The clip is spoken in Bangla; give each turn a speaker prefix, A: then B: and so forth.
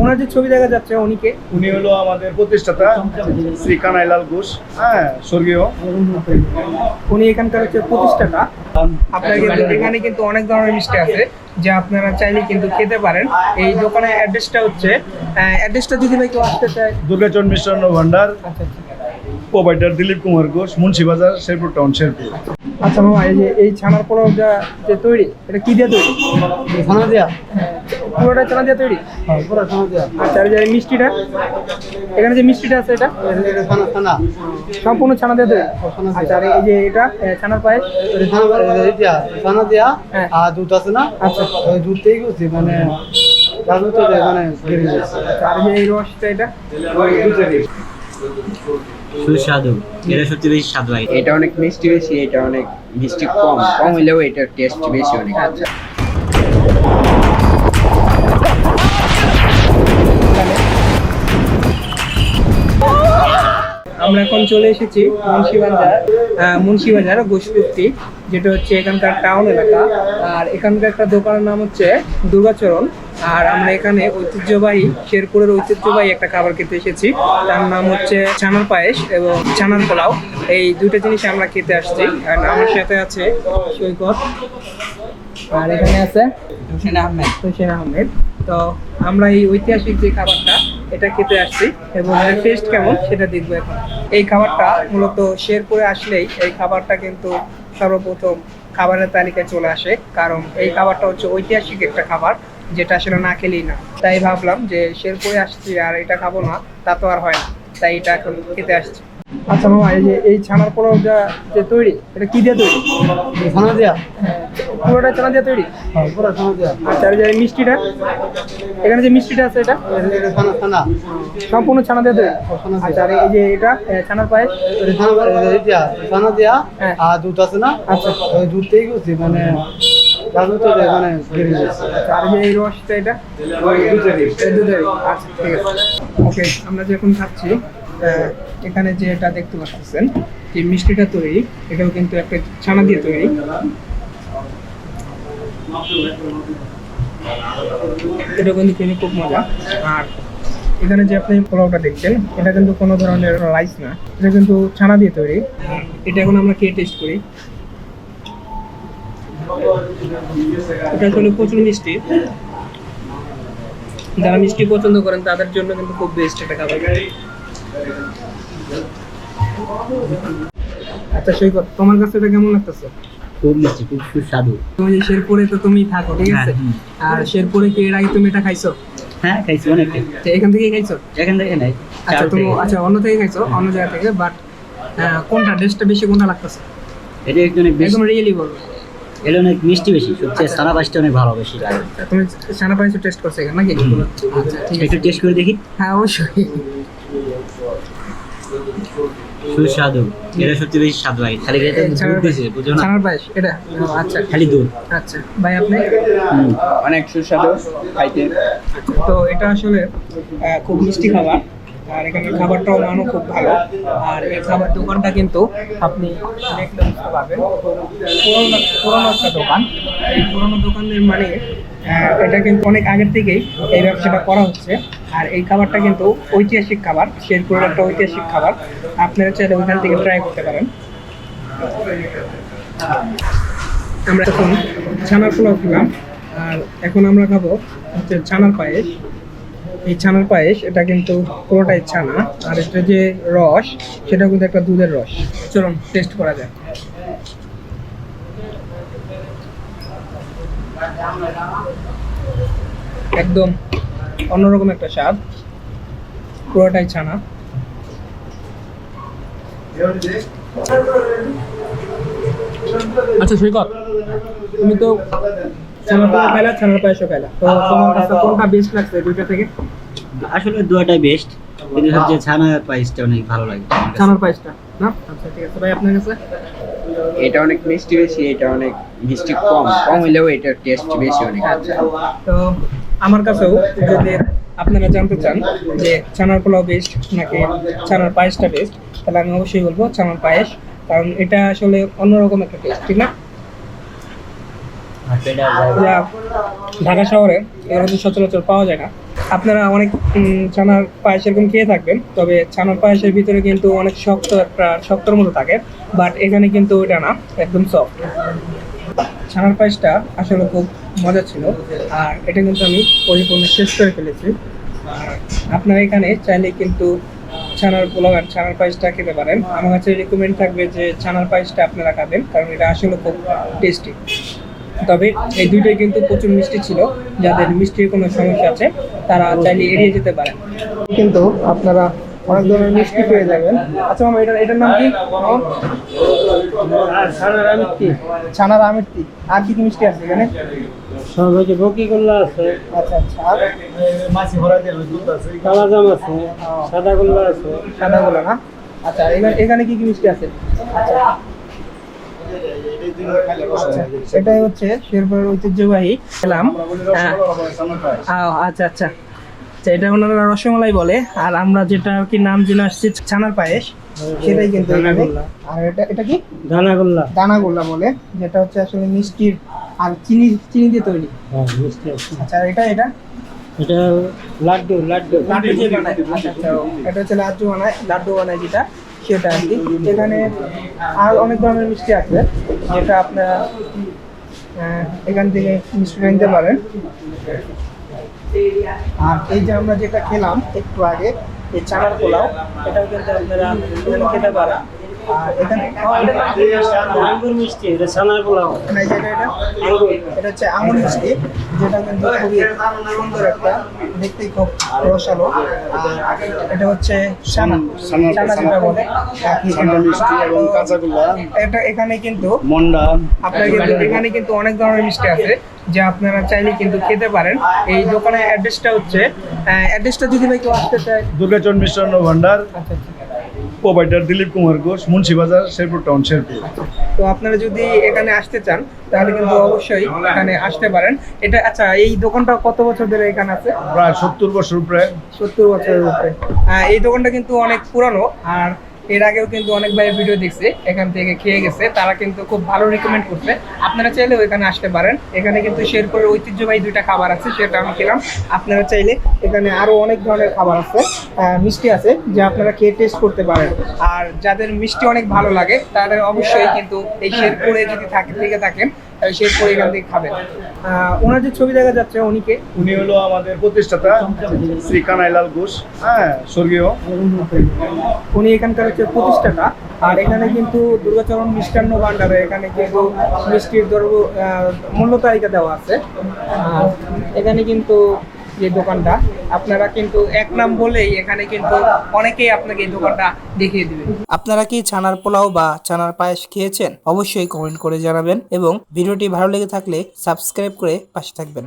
A: ওনার যে ছবি দেখা যাচ্ছে উনিকে
B: উনি হলো আমাদের প্রতিষ্ঠাতা শ্রী কানাইলাল ঘোষ। হ্যাঁ স্বর্গীয়।
A: উনি এখানকার হচ্ছে প্রতিষ্ঠাতা। আপনার কিন্তু এখানে কিন্তু অনেক ধরনের মিষ্টি আছে যা আপনারা চাইলে কিন্তু খেতে পারেন। এই দোকানের অ্যাড্রেসটা হচ্ছে অ্যাড্রেসটা যদি ভাই কেউ আসতে চায়।
B: দুর্গাচরণ মিষ্টান্ন ভান্ডার
A: আচ্ছা আচ্ছা।
B: Provider Dilip Kumar Ghosh Munshibazar Sherpur town Sherpur.
A: আচ্ছা মামা এই যে এই ছানার পোলাও যা যে তৈরি এটা কি দিয়ে তৈরি?
C: ছানা দেয়া।
A: পুরোটা ছানা দিয়ে তৈরি?
C: হ্যাঁ পুরো ছানা দেয়া।
A: আচ্ছা আর এই যে মিষ্টিটা এখানে যে মিষ্টিটা আছে এটা?
C: এটা ছানা ছানা।
A: সম্পূর্ণ ছানা দিয়ে তৈরি? আচ্ছা আর এই যে এটা ছানার পায়েস
C: ছানা দেয়া ছানা দেয়া
A: হ্যাঁ।
C: আর দুধ আছে না?
A: আচ্ছা।
C: দুধ থেকে করছি মানে জাদু তো মানে যাচ্ছে
A: আচ্ছা, আর যে এই রসটা এটা?
D: সুস্বাদু এটা সবচেয়ে বেশি স্বাদ লাগে
E: এটা অনেক মিষ্টি বেশি এটা অনেক মিষ্টি কম। কম হলেও এটার টেস্ট বেশি অনেক।
A: আচ্ছা। আমরা এখন চলে এসেছি মুন্সিবাজার আহ, মুন্সিবাজার গোসকুপ্তি যেটা হচ্ছে এখানকার টাউন এলাকা। আর এখানকার একটা দোকানের নাম হচ্ছে দুর্গাচরণ। আর আমরা এখানে ঐতিহ্যবাহী শেরপুরের ঐতিহ্যবাহী একটা খাবার খেতে এসেছি। তার নাম হচ্ছে ছানার পায়েস এবং ছানার পোলাও। এই দুইটা জিনিস আমরা খেতে আসছি। আর আমার সাথে আছে সৈকত। আর এখানে আছে
E: হোসেন আহমেদ।
A: হোসেন আহমেদ। তো আমরা এই ঐতিহাসিক যে খাবারটা এটা খেতে আসছি এবং এর টেস্ট কেমন সেটা দেখব এখন। এই খাবারটা মূলত শেরপুরে আসলেই এই খাবারটা কিন্তু সর্বপ্রথম খাবারের তালিকায় চলে আসে। কারণ এই খাবারটা হচ্ছে ঐতিহাসিক একটা খাবার। যেটা আসলে না খেলেই না। তাই ভাবলাম যে শেরপুরে আসছি আর এটা খাব না তা তো আর হয় না। তাই এটা এখন খেতে আসছি। আচ্ছা মামা এই যে এই ছানার পোলাও যা যে তৈরি এটা কি দিয়ে তৈরি?
C: ছানা দেয়া
A: পুরোটা ছানা দিয়ে তৈরি?
C: হ্যাঁ পুরো ছানা দেয়া
A: আচ্ছা আর যে মিষ্টিটা এখানে যে মিষ্টিটা আছে এটা?
C: এটা ছানা ছানা।
A: সম্পূর্ণ ছানা দিয়ে তৈরি আচ্ছা আর এই যে এটা ছানার পায়েস
C: এটা ছানা দেয়া
A: হ্যাঁ।
C: আর দুধ আছে না?
A: আচ্ছা।
C: দুধ থেকে মানে তো মানে
A: আচ্ছা, আর এই রসটা এটা? এটা আচ্ছা ঠিক আছে। ওকে আমরা যে এখন খাচ্ছি এখানে যে এটা দেখতে পাচ্ছেন যে মিষ্টিটা তৈরি এটাও কিন্তু একটা ছানা দিয়ে তৈরি। এটা কিন্তু খেতে খুব মজা। আর এখানে যে আপনি পোলাওটা দেখছেন এটা কিন্তু কোনো ধরনের রাইস না। এটা কিন্তু ছানা দিয়ে তৈরি। এটা এখন আমরা খেয়ে টেস্ট করি। এটা আসলে প্রচুর মিষ্টি। যারা মিষ্টি পছন্দ করেন তাদের জন্য কিন্তু খুব বেস্ট একটা খাবার। আচ্ছা সৈকত তোমার কাছে এটা কেমন লাগতেছে?
D: খুব মিষ্টি খুব সুস্বাদু।
A: তুমি শেরপুরে তো তুমি থাকো ঠিক আছে?
D: হ্যাঁ,
A: আর শেরপুরে কি এর আগে তুমি এটা খাইছো?
D: হ্যাঁ খাইছি অনেকটাই
A: তো এখান থেকে খাইছো?
D: এখান থেকে নাই
A: আচ্ছা তুমি আচ্ছা অন্য থেকে খাইছো অন্য জায়গা থেকে বাট কোনটা টেস্টটা বেশি কোনটা লাগতেছে?
D: এটা অনেক বেশি
A: একদম রিয়েলি বলো।
D: এটা অনেক মিষ্টি বেশি সবচেয়ে সারা পাশটা অনেক ভালো বেশি লাগে।
A: তুমি সানা পাইছো টেস্ট করছ এখানে নাকি আচ্ছা
D: একটু টেস্ট করে দেখি?
A: হ্যাঁ অবশ্যই।
D: সুস্বাদু। এটা সবচেয়ে বেশি স্বাদ লাগে। খালি এটা দুধ দিয়েছে বুঝো না?
A: ছানার পায়েস এটা? আচ্ছা।
D: খালি দুধ।
A: আচ্ছা ভাই আপনি?
E: অনেক সুস্বাদু খাইতে।
A: তো এটা আসলে খুব মিষ্টি খাবার। আর এখানে খাবারটাও মানও খুব ভালো। আর এই খাবার দোকানটা কিন্তু আপনি পুরোনো পুরোনো একটা দোকান। এই পুরোনো দোকানের মানে এটা কিন্তু অনেক আগের থেকেই এই ব্যবসাটা করা হচ্ছে। আর এই খাবারটা কিন্তু ঐতিহাসিক খাবার, শেরপুরের একটা ঐতিহাসিক খাবার। আপনারা চাইলে ওইখান থেকে ট্রাই করতে পারেন। আমরা এখন ছানার পোলাও খেলাম। আর এখন আমরা খাব হচ্ছে ছানার পায়েস। এই ছানার পায়েস, এটা কিন্তু পুরোটাই ছানা। আর এটা যে রস সেটা কিন্তু একটা দুধের রস। চলুন টেস্ট করা যায় একদম অন্যরকম একটা স্বাদ। পুরোটাই ছানা। আচ্ছা সৈকত, তুমি তো ছানার খাইলা ছানার পায়েসও খাইলা তো তোমার কাছে কোনটা বেস্ট লাগছে দুইটা থেকে?
D: আসলে দুয়াটাই বেস্ট কিন্তু সবচেয়ে ছানা পায়েসটা অনেক ভালো লাগে আমার
A: ছানার পায়েসটা না? আচ্ছা ঠিক আছে। ভাই আপনার কাছে?
E: এটা অনেক মিষ্টি বেশি এটা অনেক মিষ্টি কম। কম হলেও এটার টেস্ট বেশি অনেক।
A: আচ্ছা। তো আমার কাছেও যদি আপনারা জানতে চান যে ছানার পোলাও বেস্ট নাকি ছানার পায়েসটা বেস্ট তাহলে আমি অবশ্যই বলব ছানার পায়েস কারণ এটা আসলে অন্যরকম একটা টেস্ট ঠিক না? ঢাকা শহরে এর মধ্যে সচরাচর পাওয়া যায় না। আপনারা অনেক ছানার পায়েস এরকম খেয়ে থাকবেন, তবে ছানার পায়েসের ভিতরে কিন্তু অনেক শক্ত একটা, শক্তর মতো থাকে বাট এখানে কিন্তু ওইটা না, একদম সফট ছানার পায়েসটা আসলে খুব মজা ছিল, আর এটা কিন্তু আমি পরিপূর্ণ শেষ করে ফেলেছি। আর আপনারা এখানে চাইলে কিন্তু ছানার পোলাও আর ছানার পায়েসটা খেতে পারেন। আমার কাছে রেকমেন্ড থাকবে যে ছানার পায়েসটা আপনারা খাবেন, কারণ এটা আসলে খুব টেস্টি তবে এই দুইটাই কিন্তু প্রচুর মিষ্টি ছিল। যাদের মিষ্টির কোনো সমস্যা আছে তারা চাইলে এড়িয়ে যেতে পারেন। কিন্তু আপনারা অনেক ধরনের মিষ্টি পেয়ে যাবেন। আচ্ছা মামা এটার এটার নাম কি? ছানার আমিত্তি ছানার আমিত্তি আর কি কি মিষ্টি আছে এখানে?
C: বকিগুল্লা আছে।
A: আচ্ছা আচ্ছা। আর?
B: মাছি ভরা দিয়ে দুধ আছে।
C: কালাজাম আছে সাদাগুল্লা আছে।
A: সাদাগুলো না? আচ্ছা এখানে এখানে কি কি মিষ্টি আছে? আচ্ছা, এটাই হচ্ছে শেরপুরের ঐতিহ্যবাহী খেলাম। আচ্ছা আচ্ছা। আচ্ছা এটা ওনারা রসমালাই বলে আর আমরা যেটা কি নাম জেনে আসছি ছানার পায়েস সেটাই কিন্তু
C: দানাগোল্লা।
A: আর এটা এটা কি?
C: দানাগুল্লা
A: দানাগোল্লা বলে যেটা হচ্ছে আসলে মিষ্টির আর চিনি চিনি দিয়ে তৈরি।
C: হ্যাঁ
A: আচ্ছা এটা এটা?
C: এটা লাড্ডু লাড্ডু।
A: লাড্ডু। আচ্ছা আচ্ছা এটা হচ্ছে লাড্ডু বানায় লাড্ডু বানায় যেটা। সেটা আর কি এখানে আর অনেক ধরনের মিষ্টি আছে, যেটা আপনারা এখান থেকে মিষ্টি নিতে পারেন। আর এই যে আমরা যেটা খেলাম একটু আগে, এই চানার পোলাও, এটাও কিন্তু আপনারা খেতে পারেন। এখানে
C: আঙ্গুর মিষ্টি এটা ছানার পোলাও
A: যেটা এটা এটা হচ্ছে আঙুর মিষ্টি যেটা কিন্তু খুবই সুন্দর একটা দেখতেই খুব রসালো এটা হচ্ছে সানা
B: সানা-
A: সানা যেটা বলে
B: ছানা মিষ্টি এবং কাঁচাগোল্লা
A: এটা এখানে কিন্তু
B: মন্ডা।
A: আপনার কিন্তু এখানে কিন্তু অনেক ধরনের মিষ্টি আছে যা আপনারা চাইলে কিন্তু খেতে পারেন। এই দোকানের অ্যাড্রেসটা হচ্ছে অ্যাড্রেসটা যদি ভাই কেউ আসতে চায়।
B: দুর্গাচরণ মিষ্টান্ন ভান্ডার।
A: আচ্ছা আচ্ছা।
B: Provider Dilip Kumar Ghosh Munshibazar Sherpur town Sherpur.
A: তো আপনারা যদি এখানে আসতে চান তাহলে কিন্তু অবশ্যই এখানে আসতে পারেন। এটা আচ্ছা এই দোকানটা কত বছর ধরে এখানে আছে?
B: প্রায় সত্তর বছর প্রায়
A: সত্তর বছরের উপরে। এই দোকানটা কিন্তু অনেক পুরানো। আর এর আগেও কিন্তু অনেক ভাই ভিডিও দেখছে, এখান থেকে খেয়ে গেছে, তারা কিন্তু খুব ভালো রিকমেন্ড করছে। আপনারা চাইলে এখানে আসতে পারেন। এখানে কিন্তু শেরপুরের ঐতিহ্যবাহী দুইটা খাবার আছে, সেটা আমি খেলাম। আপনারা চাইলে এখানে আরও অনেক ধরনের খাবার আছে মিষ্টি আছে, যা আপনারা খেয়ে টেস্ট করতে পারেন। আর যাদের মিষ্টি অনেক ভালো লাগে, তাদের অবশ্যই কিন্তু এই শেরপুরে যদি থাকে, থেকে থাকেন, তাহলে শেরপুরে এখান থেকে খাবেন। ওনার যে ছবি দেখা যাচ্ছে উনিকে
B: উনি হলো আমাদের প্রতিষ্ঠাতা, শ্রী কানাইলাল ঘোষ। হ্যাঁ স্বর্গীয়।
A: উনি এখানকার হচ্ছে প্রতিষ্ঠাতা, আর এখানে কিন্তু দুর্গাচরণ মিষ্টান্ন ভান্ডারে এখানে কিন্তু মিষ্টির দ্রব্য মূল্য তালিকা দেওয়া আছে। আর এখানে কিন্তু যে দোকানটা, আপনারা কিন্তু এক নাম বলেই এখানে কিন্তু অনেকেই আপনাকে এই দোকানটা দেখিয়ে দেবে। আপনারা কি ছানার পোলাও বা ছানার পায়েস খেয়েছেন? অবশ্যই কমেন্ট করে জানাবেন এবং ভিডিওটি ভালো লেগে থাকলে সাবস্ক্রাইব করে পাশে থাকবেন।